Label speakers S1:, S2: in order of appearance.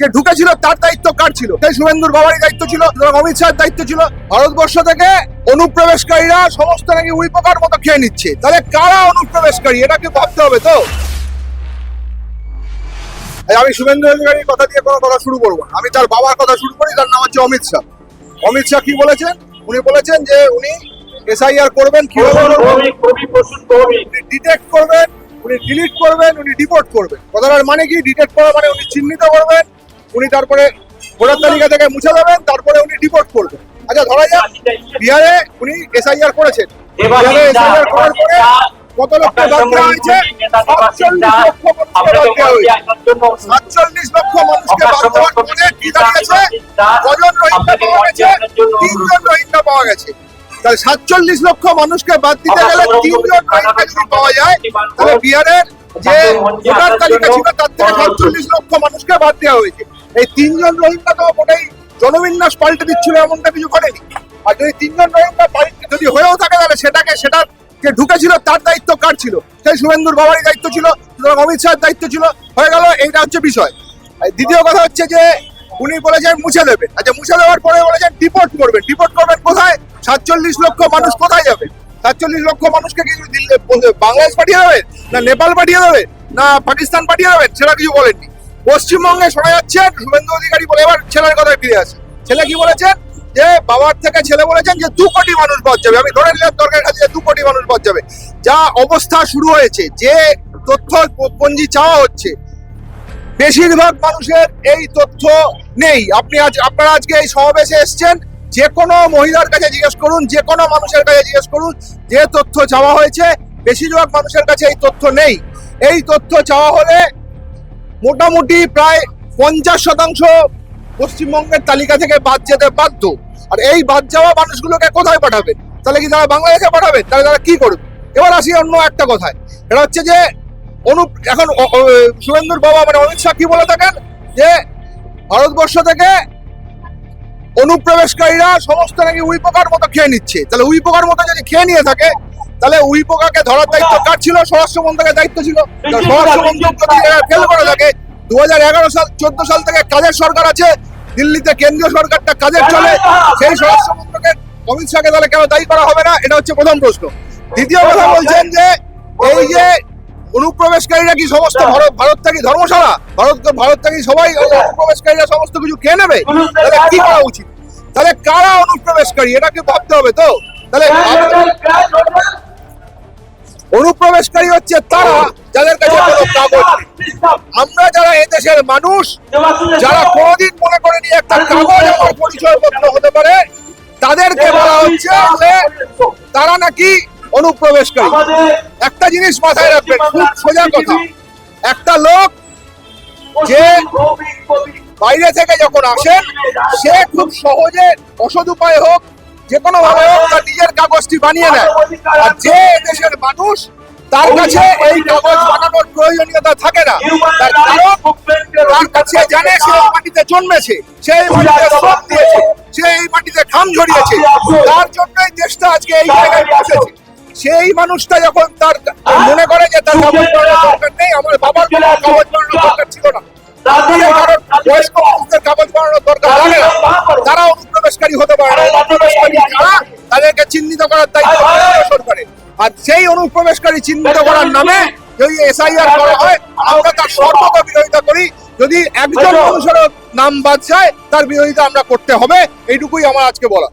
S1: যে ঢুকেছিল তার দায়িত্ব কার ছিল? সেই শুভেন্দুর বাবারই দায়িত্ব ছিল অমিত শাহের দায়িত্ব ছিল ভারতবর্ষ থেকে অনুপ্রবেশকারীরা সমস্ত নাকি উইপোকার মতো খেয়ে নিচ্ছে। তাহলে কারা অনুপ্রবেশকারী? এটাকে ভাবতে হবে তো? আমি শুভেন্দু অধিকারীর কথা দিয়ে কোনো কথা শুরু করব আমি তার বাবার কথা শুরু করি তার নাম হচ্ছে অমিত শাহ। অমিত শাহ কি বলেছেন? উনি বলেছেন যে উনি এসআইআর করবেন ডিটেক্ট করবেন? উনি ডিলিট করবেন উনি ডিপোর্ট করবেন কথাটার মানে কি? ডিটেক্ট করা মানে উনি চিহ্নিত করবেন উনি তারপরে ভোটার তালিকা থেকে মুছে দেবেন তারপরে উনি ডিপোর্ট করবেন। আচ্ছা ধরা যাক বিহারে উনি এসআইআর করেছেন। বিহারে এসআইআর করার পরে কত লক্ষ বাদ দেওয়া হয়েছে? সাতচল্লিশ লক্ষ মানুষকে বাদ দেওয়ার কি দাঁড়িয়েছে কজন রোহিঙ্গা পাওয়া গেছে? তিনজন রোহিঙ্গা পাওয়া গেছে। তাহলে সাতচল্লিশ লক্ষ মানুষকে বাদ দিতে গেলে তিনজন রোহিঙ্গা যদি পাওয়া যায় তাহলে বিহারের যে ভোটার তালিকা ছিল তার থেকে সাতচল্লিশ লক্ষ মানুষকে বাদ দেওয়া হয়েছে। এই তিনজন রোহিঙ্গা তো মোটেই জনবিন্যাস পাল্টে দিচ্ছিল এমনটা কিছু করেনি। আর যদি তিনজন রোহিঙ্গা পাল্টে, যদি হয়েও থাকে তাহলে সেটাকে সেটা যে ঢুকেছিল তার দায়িত্ব কার ছিল? সেই শুভেন্দুর বাবারই দায়িত্ব ছিল, সুতরাং অমিত শাহের দায়িত্ব ছিল। হয়ে গেল, এইটা হচ্ছে বিষয়। দ্বিতীয় কথা হচ্ছে যে, উনি বলেছেন মুছে দেবেন আচ্ছা মুছে দেওয়ার পরে বলেছেন ডিপোর্ট করবেন। ডিপোর্ট করবেন কোথায়? সাতচল্লিশ লক্ষ মানুষ কোথায় যাবে? সাতচল্লিশ লক্ষ মানুষকে কি বাংলাদেশ পাঠিয়ে দেবে? না, নেপাল পাঠিয়ে দেবে? না, পাকিস্তান পাঠিয়ে দেবেন সেটা কিছু বলেননি। পশ্চিমবঙ্গে শোনা যাচ্ছে শুভেন্দু অধিকারী বলে এবার ছেলের কথায় ফিরে আসে। ছেলে কি বলেছেন যে বাবার থেকে ছেলে বলেছেন যে দু কোটি মানুষ বাদ যাবে। আমি ধরে নিলাম দরকার কাছে দু কোটি মানুষ বাদ যাবে। যা অবস্থা শুরু হয়েছে, যে তথ্য পঞ্জি চাওয়া হচ্ছে, বেশিরভাগ মানুষের এই তথ্য নেই। আপনি আজ, আপনারা আজকে এই সমাবেশে এসছেন, যে কোনো মহিলার কাছে জিজ্ঞেস করুন, যে কোনো মানুষের কাছে জিজ্ঞেস করুন, যে তথ্য চাওয়া হয়েছে, বেশিরভাগ মানুষের কাছে এই তথ্য নেই। এই তথ্য চাওয়া হলে মোটামুটি প্রায় পঞ্চাশ শতাংশ পশ্চিমবঙ্গের তালিকা থেকে বাদ যেতে বাধ্য। আর এই বাদ যাওয়া মানুষগুলোকে কোথায় পাঠাবেন? তাহলে কি তারা বাংলাদেশে পাঠাবে তাহলে তারা কি করবে? এবার আসি অন্য একটা কথায়। এটা হচ্ছে যে অনু এখন শুভেন্দুর বাবা মানে অমিত শাহ কি বলে থাকেন? যে, ভারতবর্ষ থেকে অনুপ্রবেশকারীরা সমস্ত নাকি উইপোকার মতো খেয়ে নিচ্ছে। তাহলে উইপোকার মতো যদি খেয়ে নিয়ে থাকে তাহলে উইপোকাকে ধরার দায়িত্ব কার ছিল? স্বরাষ্ট্র মন্ত্রকের দায়িত্ব ছিল। স্বরাষ্ট্র মন্ত্রক ফেল করে থাকে। দু হাজার এগারো সাল চোদ্দ সাল থেকে কাজের সরকার আছে। দিল্লিতে কেন্দ্রীয় সরকারটা কাজের চলে। সেই স্বরাষ্ট্র মন্ত্রকের অমিত শাহকে তাহলে কেন দায়ী করা হবে না? এটা হচ্ছে প্রথম প্রশ্ন। দ্বিতীয় কথা বলছেন যে এই যে অনুপ্রবেশকারীরা কি সমস্ত ভারত ভারত থেকে ধর্মশালা? ভারত ভারত থেকে সবাই অনুপ্রবেশকারীরা সমস্ত কিছু খেয়ে নেবে? তাহলে কি করা উচিত? তাহলে কারা অনুপ্রবেশকারী? এটাকে ভাবতে হবে তো? তাহলে আমরা যারা এদেশের মানুষ, যারা কোনোদিন মনে করেনি একটা কাগজ আমার পরিচয়পত্র হতে পারে, তাদেরকে বলা হচ্ছে তারা নাকি অনুপ্রবেশকারী। একটা জিনিস মাথায় রাখবেন, খুব সোজা কথা। একটা লোক যে বাইরে থেকে যখন আসেন, সে খুব সহজে অসৎ উপায় হোক যে কোনো ভাবে হোক, তার নিজের কাগজটি বানিয়ে নেয়। আর যে দেশের মানুষ তার কাছে এই কাগজ বানানোর প্রয়োজনীয়তা থাকে না। তার কারণ তার কাছে জানে সে মাটিতে জন্মেছে সে এই মাটিতে শ্রম দিয়েছে সে এই মাটিতে ঘাম ঝরিয়েছে। তার জন্যই দেশটা আজকে এই জায়গায় পৌঁছেছে সেই মানুষটা যখন তার মনে করে যে তার কাগজ বানানোর দরকার নেই আমার বাবার কোনো কাগজ বানানোর দরকার ছিল না। কারণ বয়স্ক মানুষদের কাগজ বানানোর দরকার লাগে না তারা অনুপ্রবেশকারী হতে পারে না অনুপ্রবেশকারী যারা তাদেরকে চিহ্নিত করার দায়িত্ব সরকারের আর সেই অনুপ্রবেশকারী চিহ্নিত করার নামে যদি এসআইআর করা হয় আমরা তার সর্বত বিরোধিতা করি। যদি একজন মানুষের নাম বাদ যায় তার বিরোধিতা আমরা করতে হবে। এইটুকুই আমার আজকে বলা